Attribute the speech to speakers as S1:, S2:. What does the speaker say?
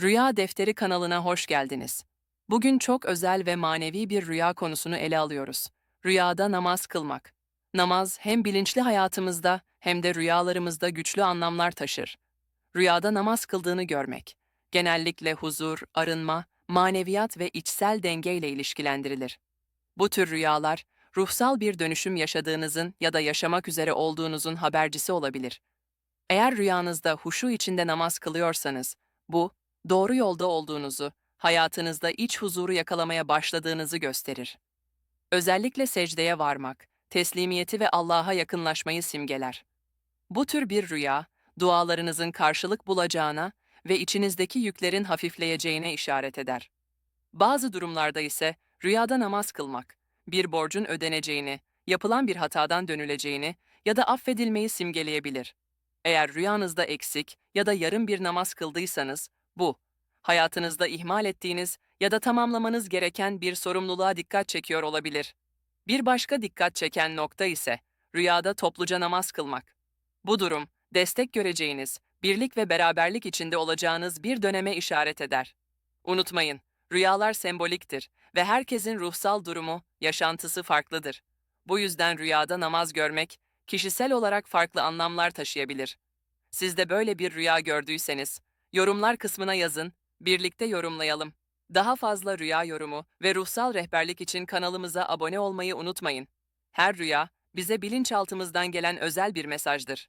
S1: Rüya Defteri kanalına hoş geldiniz. Bugün çok özel ve manevi bir rüya konusunu ele alıyoruz. Rüyada namaz kılmak. Namaz hem bilinçli hayatımızda hem de rüyalarımızda güçlü anlamlar taşır. Rüyada namaz kıldığını görmek. Genellikle huzur, arınma, maneviyat ve içsel dengeyle ilişkilendirilir. Bu tür rüyalar, ruhsal bir dönüşüm yaşadığınızın ya da yaşamak üzere olduğunuzun habercisi olabilir. Eğer rüyanızda huşu içinde namaz kılıyorsanız, bu, doğru yolda olduğunuzu, hayatınızda iç huzuru yakalamaya başladığınızı gösterir. Özellikle secdeye varmak, teslimiyeti ve Allah'a yakınlaşmayı simgeler. Bu tür bir rüya, dualarınızın karşılık bulacağına ve içinizdeki yüklerin hafifleyeceğine işaret eder. Bazı durumlarda ise rüyada namaz kılmak, bir borcun ödeneceğini, yapılan bir hatadan dönüleceğini ya da affedilmeyi simgeleyebilir. Eğer rüyanızda eksik ya da yarım bir namaz kıldıysanız, bu, hayatınızda ihmal ettiğiniz ya da tamamlamanız gereken bir sorumluluğa dikkat çekiyor olabilir. Bir başka dikkat çeken nokta ise rüyada topluca namaz kılmak. Bu durum, destek göreceğiniz, birlik ve beraberlik içinde olacağınız bir döneme işaret eder. Unutmayın, rüyalar semboliktir ve herkesin ruhsal durumu, yaşantısı farklıdır. Bu yüzden rüyada namaz görmek, kişisel olarak farklı anlamlar taşıyabilir. Siz de böyle bir rüya gördüyseniz, yorumlar kısmına yazın, birlikte yorumlayalım. Daha fazla rüya yorumu ve ruhsal rehberlik için kanalımıza abone olmayı unutmayın. Her rüya, bize bilinçaltımızdan gelen özel bir mesajdır.